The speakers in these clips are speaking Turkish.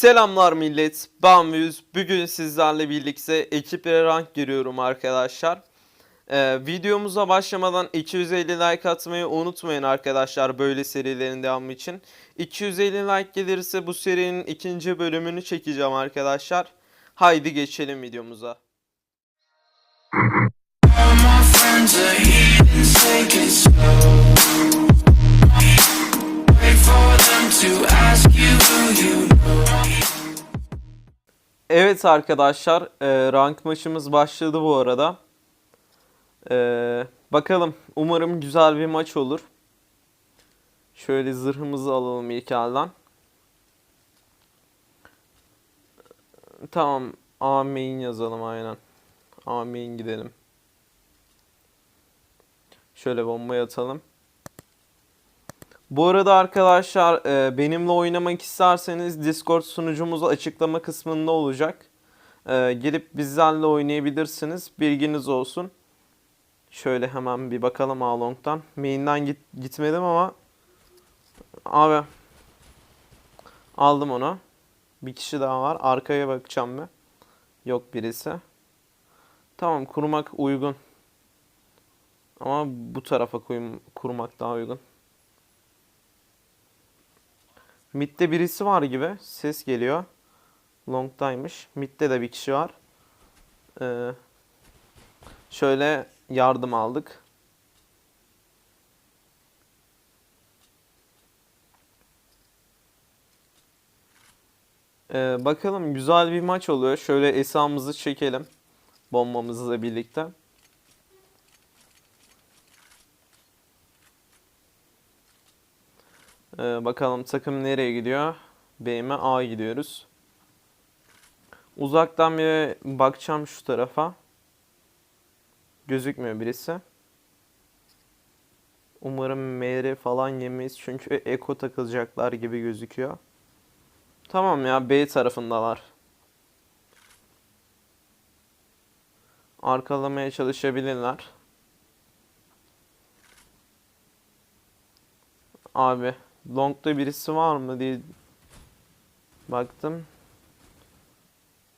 Selamlar millet. Ben Müz. Bugün sizlerle birlikte ekiplere rank giriyorum arkadaşlar. Ee, videomuza başlamadan 250 like atmayı unutmayın arkadaşlar böyle serilerin devamı için. 250 like gelirse bu serinin ikinci bölümünü çekeceğim arkadaşlar. Haydi geçelim videomuza. Evet arkadaşlar e, rank maçımız başladı bu arada. E, bakalım umarım güzel bir maç olur. Şöyle zırhımızı alalım ilk elden. Tamam A main yazalım aynen. A main gidelim. Şöyle bombayı atalım. Bu arada arkadaşlar e, benimle oynamak isterseniz Discord sunucumuz açıklama kısmında olacak. E, Gelip bizlerle oynayabilirsiniz. Bilginiz olsun. Şöyle hemen bir bakalım Along'dan. Main'den git, gitmedim ama abi aldım onu. Bir kişi daha var. Arkaya bakacağım mı? Yok birisi. Tamam kurmak uygun. Ama bu tarafa koyum, kurmak daha uygun. Mid'de birisi var gibi. Ses geliyor. Long'daymış. Mid'de de bir kişi var. Ee, şöyle yardım aldık. Ee, bakalım güzel bir maç oluyor. Şöyle esamızı çekelim. Bombamızla birlikte. Ee, bakalım takım nereye gidiyor? B'me A gidiyoruz. Uzaktan bir bakacağım şu tarafa. Gözükmüyor birisi. Umarım MR falan yemeyiz çünkü eko takılacaklar gibi gözüküyor. Tamam ya B tarafındalar. Arkalamaya çalışabilirler. Abi Long'da birisi var mı diye baktım.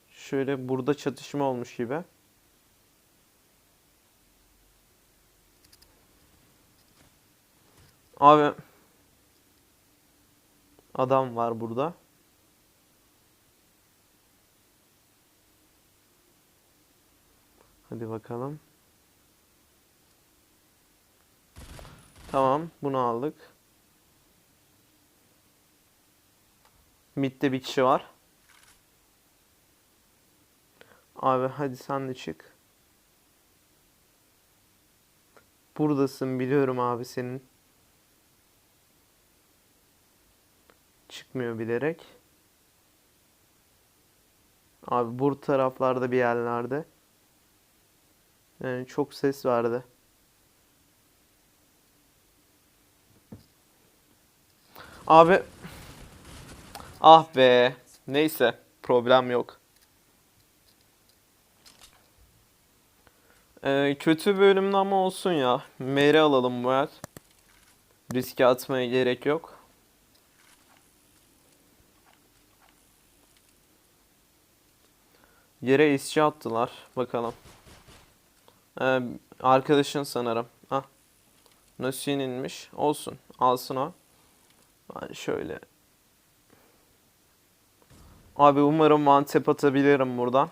Şöyle burada çatışma olmuş gibi. Abi adam var burada. Hadi bakalım. Tamam, bunu aldık. Mid'de bir kişi var. Abi hadi sen de çık. Buradasın biliyorum abi senin. Çıkmıyor bilerek. Abi bu taraflarda bir yerlerde. Yani çok ses vardı. Abi Ah be. Neyse. Problem yok. Ee, kötü bölümde ama olsun ya. Meri alalım bu el. Riske atmaya gerek yok. Yere isçi attılar. Bakalım. Ee, arkadaşın sanırım. Ah. Nusin inmiş. Olsun. Alsın o. Ben şöyle Abi umarım tap atabilirim buradan.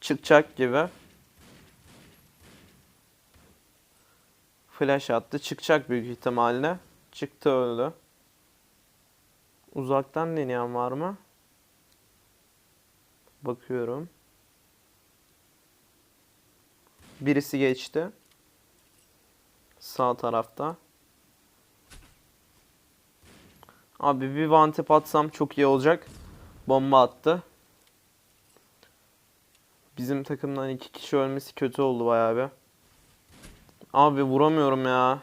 Çıkacak gibi. Flash attı. Çıkacak büyük ihtimalle. Çıktı öldü. Uzaktan deneyen var mı? Bakıyorum. Birisi geçti. Sağ tarafta. Abi bir tap atsam çok iyi olacak. Bomba attı. Bizim takımdan iki kişi ölmesi kötü oldu bayağı bir. Abi vuramıyorum ya.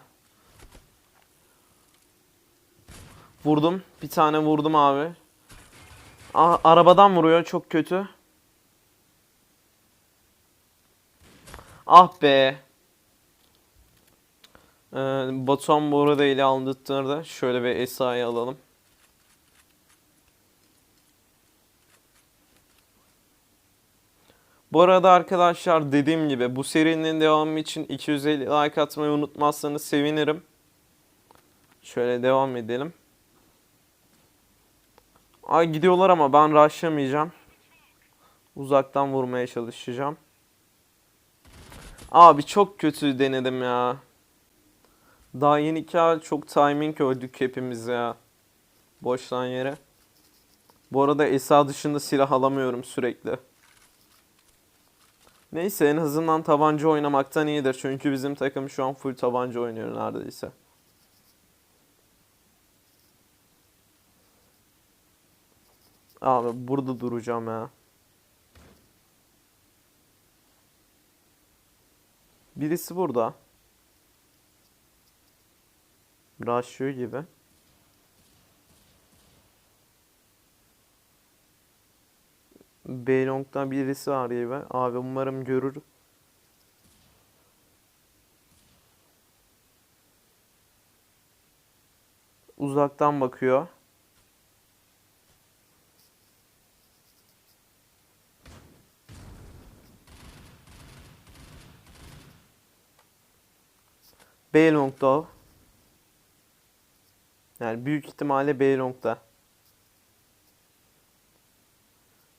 Vurdum. Bir tane vurdum abi. Aa, arabadan vuruyor. Çok kötü. Ah be. Ee, Batuhan bu arada ele aldırttırdı. Şöyle bir Esa'yı alalım. Bu arada arkadaşlar dediğim gibi bu serinin devamı için 250 like atmayı unutmazsanız sevinirim. Şöyle devam edelim. Ay gidiyorlar ama ben rushlamayacağım. Uzaktan vurmaya çalışacağım. Abi çok kötü denedim ya. Daha yeni iki çok timing öldük hepimiz ya. Boştan yere. Bu arada Esa dışında silah alamıyorum sürekli. Neyse en azından tabanca oynamaktan iyidir. Çünkü bizim takım şu an full tabanca oynuyor neredeyse. Abi burada duracağım ya. Birisi burada. Rushlıyor gibi. B-Long'dan birisi var gibi. Abi umarım görür. Uzaktan bakıyor. B-Long'da o. Yani büyük ihtimalle B-Long'da.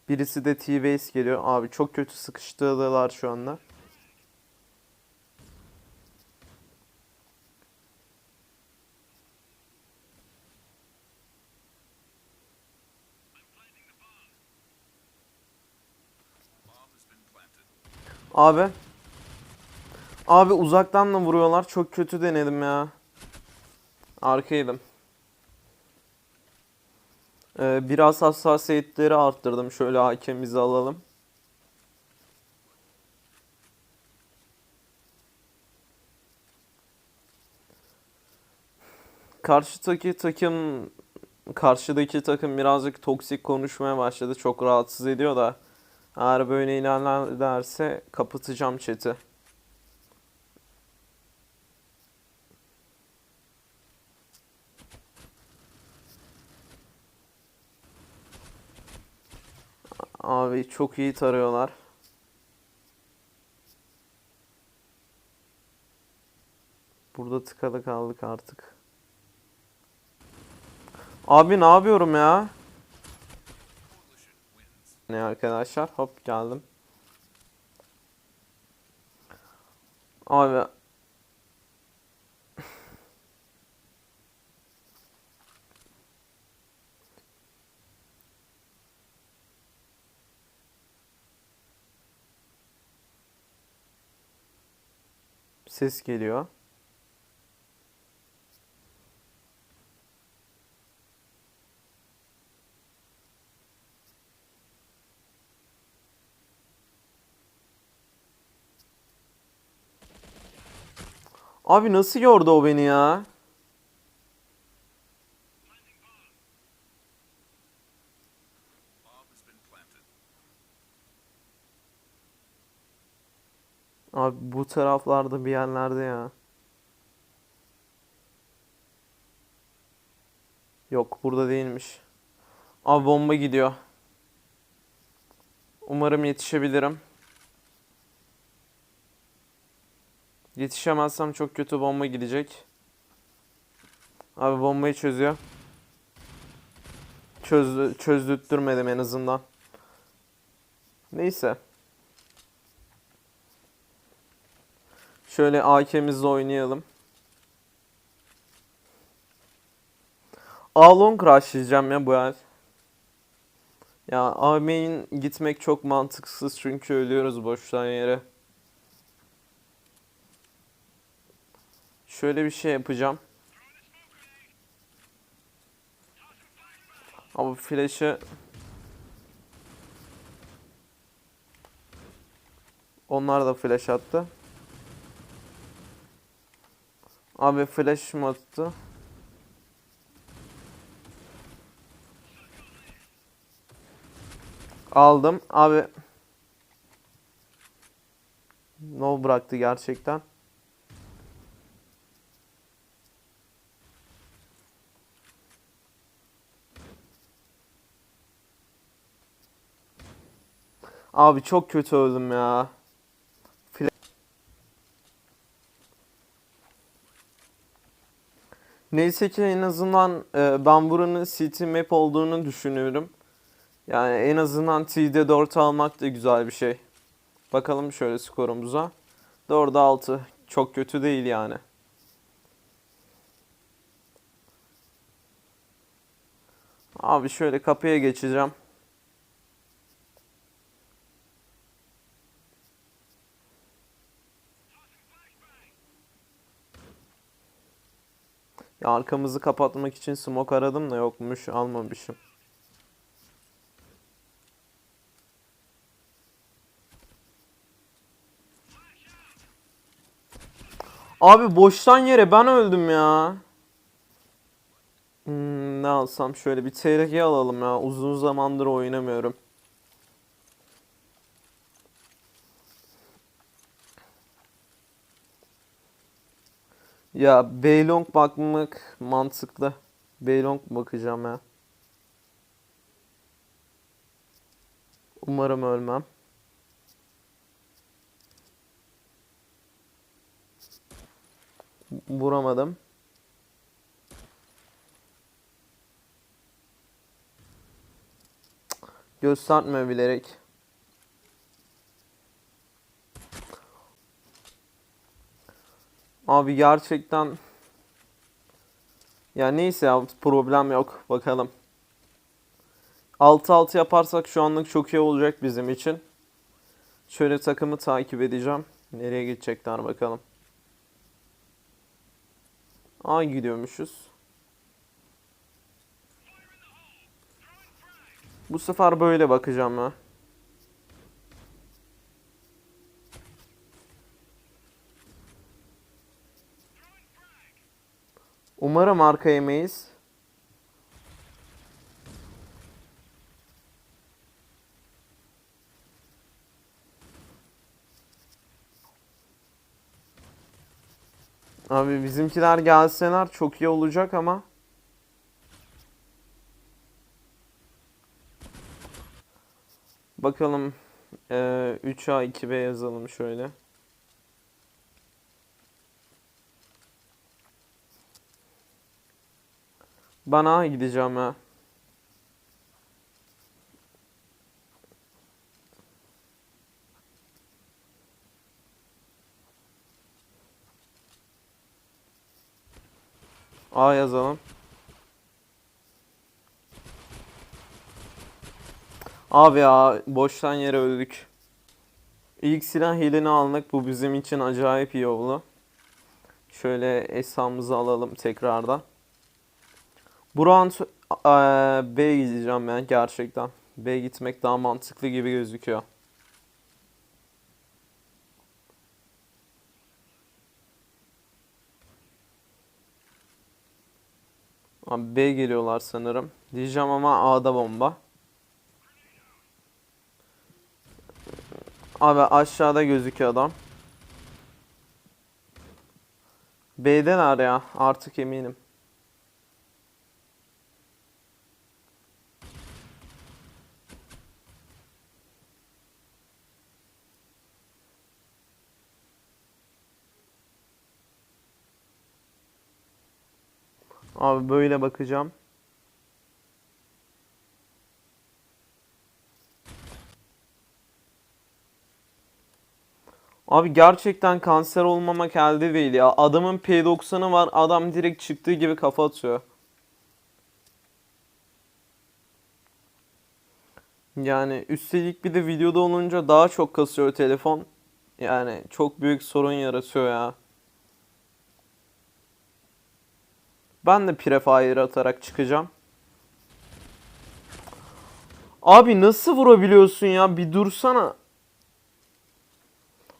Birisi de T-Base geliyor. Abi çok kötü sıkıştırdılar şu anda. Abi. Abi uzaktan da vuruyorlar. Çok kötü denedim ya. Arkaydım. Ee, biraz hassasiyetleri arttırdım. Şöyle hakemizi alalım. Karşıdaki takım karşıdaki takım birazcık toksik konuşmaya başladı. Çok rahatsız ediyor da eğer böyle ilerlerse kapatacağım chat'i. Abi çok iyi tarıyorlar. Burada tıkalı kaldık artık. Abi ne yapıyorum ya? Ne arkadaşlar? Hop geldim. Abi ses geliyor. Abi nasıl gördü o beni ya? Abi bu taraflarda bir yerlerde ya. Yok burada değilmiş. Abi bomba gidiyor. Umarım yetişebilirim. Yetişemezsem çok kötü bomba gidecek. Abi bombayı çözüyor. Çözdü, çözdürtmedim en azından. Neyse. Şöyle AK'mizle oynayalım. A-Long rushlayacağım ya bu el. Ya A main gitmek çok mantıksız çünkü ölüyoruz boştan yere. Şöyle bir şey yapacağım. Ama flash'ı Onlar da flash attı. Abi flash mı attı? Aldım. Abi No bıraktı gerçekten. Abi çok kötü öldüm ya. Neyse ki en azından e, ben buranın city map olduğunu düşünüyorum. Yani en azından T'de 4 almak da güzel bir şey. Bakalım şöyle skorumuza. 4'e 6. Çok kötü değil yani. Abi şöyle kapıya geçeceğim. Ya arkamızı kapatmak için smoke aradım da yokmuş almamışım. Abi boştan yere ben öldüm ya. Hmm, ne alsam şöyle bir TRG alalım ya. Uzun zamandır oynamıyorum. Ya Beylong bakmak mantıklı. Beylong bakacağım ya. Umarım ölmem. Vuramadım. Gösterme bilerek. Abi gerçekten ya neyse ya problem yok bakalım. 6-6 yaparsak şu anlık çok iyi olacak bizim için. Şöyle takımı takip edeceğim. Nereye gidecekler bakalım. A gidiyormuşuz. Bu sefer böyle bakacağım ya. Umarım arka yemeyiz. Abi bizimkiler gelseler çok iyi olacak ama. Bakalım eee 3A 2B yazalım şöyle. Bana gideceğim ya. A yazalım. Abi ya boştan yere öldük. İlk silah hileni almak bu bizim için acayip iyi oldu. Şöyle esamızı alalım tekrardan. Bu round eee, B gideceğim ben gerçekten. B gitmek daha mantıklı gibi gözüküyor. Abi B geliyorlar sanırım. Diyeceğim ama A'da bomba. Abi aşağıda gözüküyor adam. B'deler ya artık eminim. Abi böyle bakacağım. Abi gerçekten kanser olmamak elde değil ya. Adamın P90'ı var. Adam direkt çıktığı gibi kafa atıyor. Yani üstelik bir de videoda olunca daha çok kasıyor telefon. Yani çok büyük sorun yaratıyor ya. Ben de prefire atarak çıkacağım. Abi nasıl vurabiliyorsun ya? Bir dursana.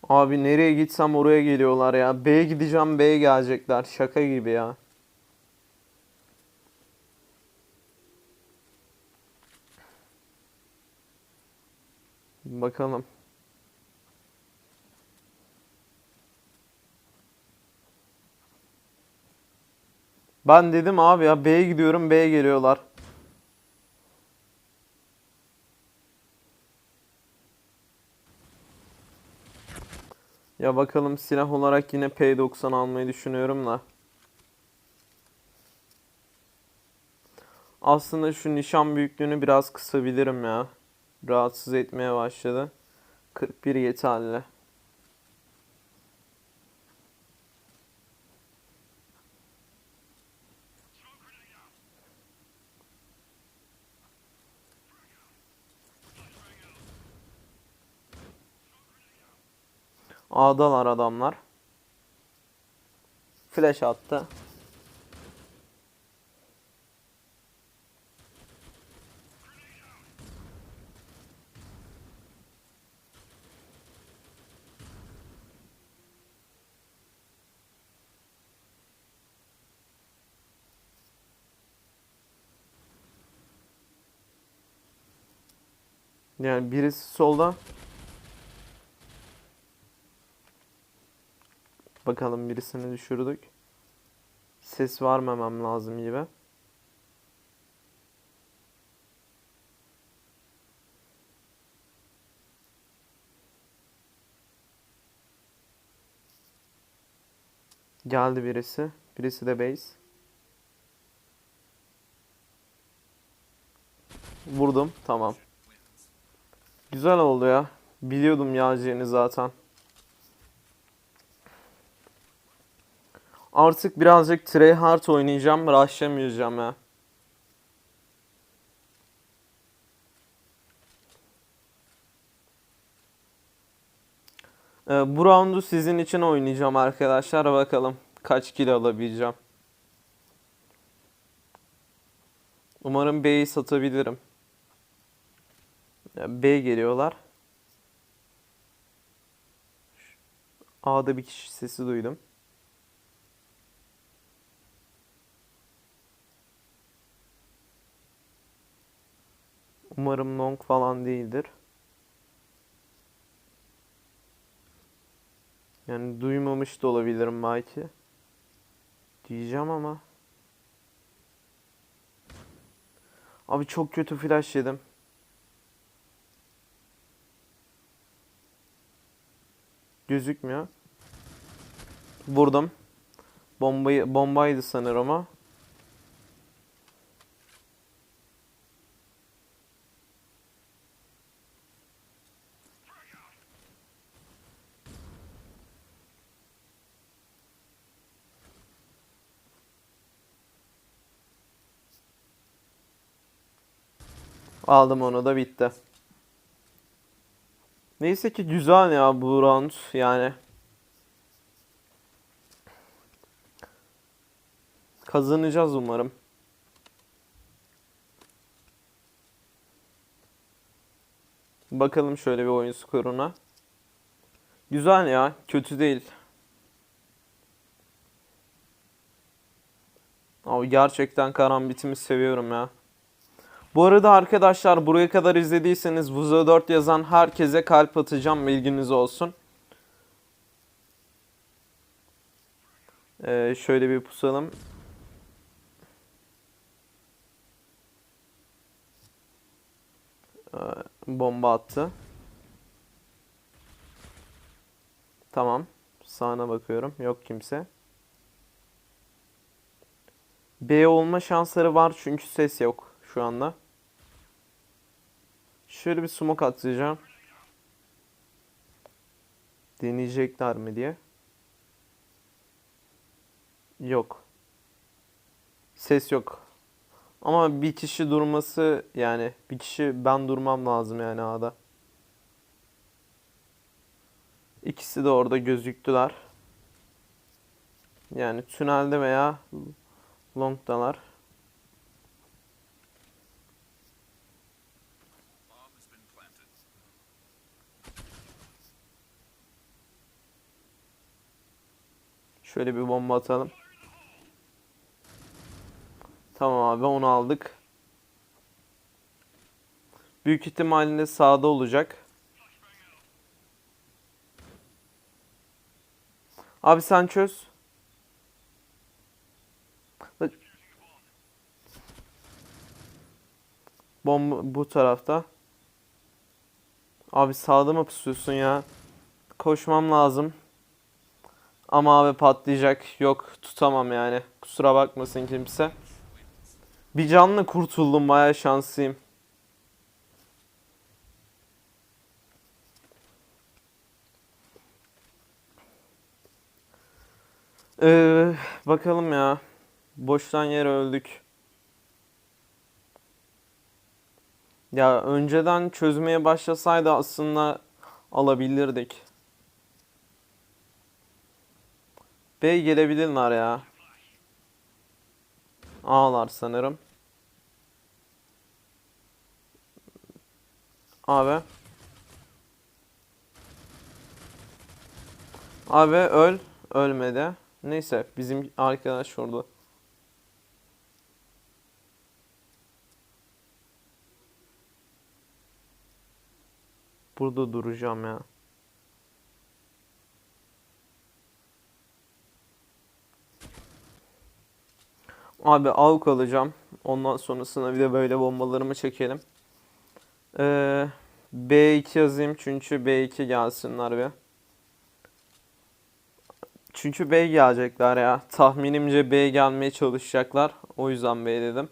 Abi nereye gitsem oraya geliyorlar ya. B'ye gideceğim B'ye gelecekler. Şaka gibi ya. Bakalım. Ben dedim abi ya B'ye gidiyorum B'ye geliyorlar. Ya bakalım silah olarak yine P90 almayı düşünüyorum da. Aslında şu nişan büyüklüğünü biraz kısabilirim ya. Rahatsız etmeye başladı. 41 yeterli. A'dalar adamlar. Flash attı. Yani birisi solda. Bakalım birisini düşürdük. Ses vermemem lazım gibi. Geldi birisi. Birisi de base. Vurdum. Tamam. Güzel oldu ya. Biliyordum yağacağını zaten. Artık birazcık tryhard oynayacağım. Rushlamayacağım ya. Ee, bu roundu sizin için oynayacağım arkadaşlar. Bakalım kaç kill alabileceğim. Umarım B'yi satabilirim. B geliyorlar. A'da bir kişi sesi duydum. Umarım long falan değildir. Yani duymamış da olabilirim belki. Diyeceğim ama. Abi çok kötü flash yedim. Gözükmüyor. Vurdum. Bombayı bombaydı sanırım ama. Aldım onu da bitti. Neyse ki güzel ya bu round yani. Kazanacağız umarım. Bakalım şöyle bir oyun skoruna. Güzel ya, kötü değil. Abi gerçekten karambitimi seviyorum ya. Bu arada arkadaşlar buraya kadar izlediyseniz Vuzo 4 yazan herkese kalp atacağım bilginiz olsun. Ee, şöyle bir pusalım. Ee, bomba attı. Tamam. Sağına bakıyorum. Yok kimse. B olma şansları var çünkü ses yok şu anda. Şöyle bir smoke atacağım. Deneyecekler mi diye. Yok. Ses yok. Ama bir kişi durması yani bir kişi ben durmam lazım yani A'da. İkisi de orada gözüktüler. Yani tünelde veya longdalar. Şöyle bir bomba atalım. Tamam abi onu aldık. Büyük ihtimalle sağda olacak. Abi sen çöz. Bomba bu tarafta. Abi sağda mı pusuyorsun ya? Koşmam lazım. Ama abi patlayacak. Yok tutamam yani. Kusura bakmasın kimse. Bir canlı kurtuldum baya şanslıyım. Ee, bakalım ya. Boştan yere öldük. Ya önceden çözmeye başlasaydı aslında alabilirdik. B gelebilirler ya. A'lar sanırım. Abi. Abi öl. Ölmedi. Neyse bizim arkadaş orada. Burada duracağım ya. Abi AUK alacağım. Ondan sonrasında bir de böyle bombalarımı çekelim. Ee, B2 yazayım çünkü B2 gelsinler bir. Çünkü B gelecekler ya. Tahminimce B gelmeye çalışacaklar. O yüzden B dedim.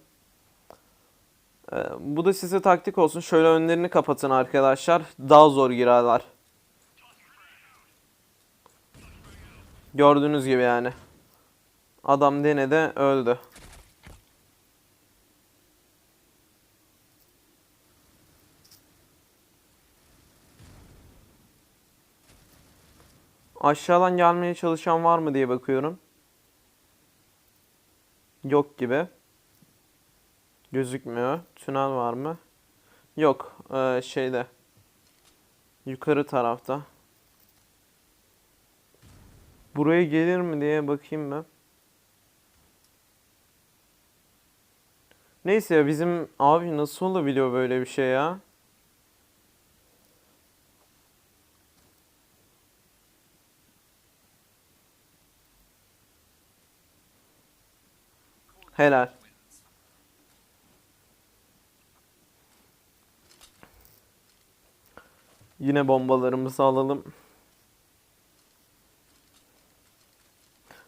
Ee, bu da size taktik olsun. Şöyle önlerini kapatın arkadaşlar. Daha zor girerler. Gördüğünüz gibi yani. Adam denedi öldü. Aşağıdan gelmeye çalışan var mı diye bakıyorum. Yok gibi. Gözükmüyor. Tünel var mı? Yok. Ee, şeyde. Yukarı tarafta. Buraya gelir mi diye bakayım ben. Neyse ya bizim abi nasıl olabiliyor böyle bir şey ya? Helal. Yine bombalarımızı alalım.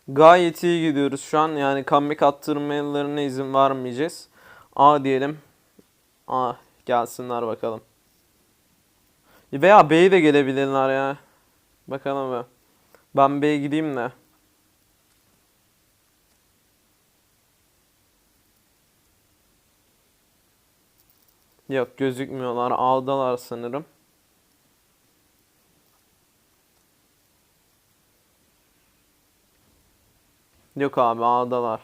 Gayet iyi gidiyoruz şu an. Yani comeback attırmalarına izin vermeyeceğiz. A diyelim. A gelsinler bakalım. Veya B'ye de gelebilirler ya. Bakalım be. Ben B'ye gideyim de. Yok gözükmüyorlar. A'dalar sanırım. Yok abi A'dalar.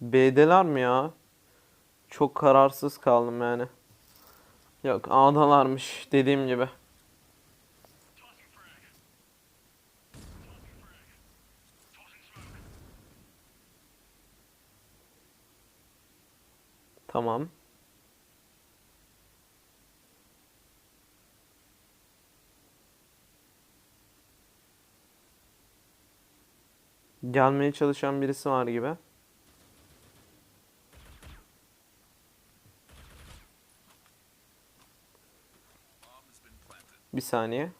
B'deler mi ya? Çok kararsız kaldım yani. Yok A'dalarmış dediğim gibi. Tamam. Gelmeye çalışan birisi var gibi. Bir saniye.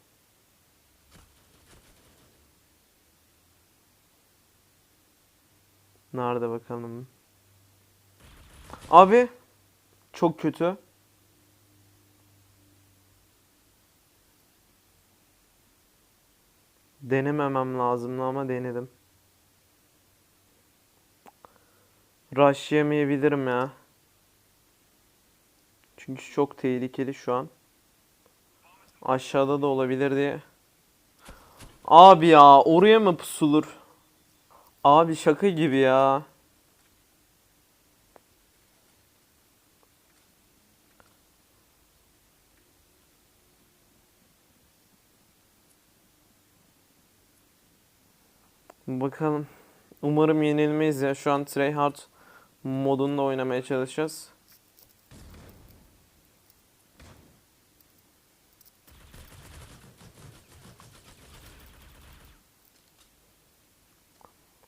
Nerede bakalım? Abi çok kötü. Denememem lazımdı ama denedim. Rush yemeyebilirim ya. Çünkü çok tehlikeli şu an. Aşağıda da olabilir diye. Abi ya oraya mı pusulur? Abi şaka gibi ya. Bakalım. Umarım yenilmeyiz ya. Şu an tryhard modunda oynamaya çalışacağız.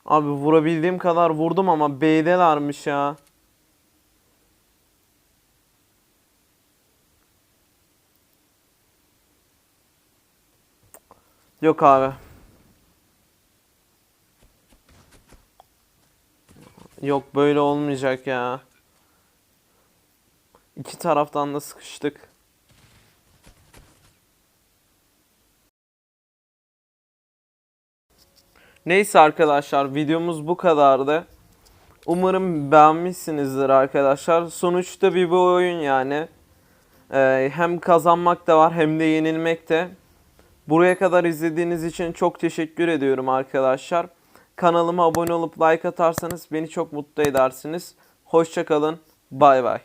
Abi vurabildiğim kadar vurdum ama B'delermiş ya. Yok abi. Yok böyle olmayacak ya. İki taraftan da sıkıştık. Neyse arkadaşlar videomuz bu kadardı. Umarım beğenmişsinizdir arkadaşlar. Sonuçta bir bu oyun yani. Ee, hem kazanmak da var hem de yenilmek de. Buraya kadar izlediğiniz için çok teşekkür ediyorum arkadaşlar. Kanalıma abone olup like atarsanız beni çok mutlu edersiniz. Hoşçakalın. Bay bay.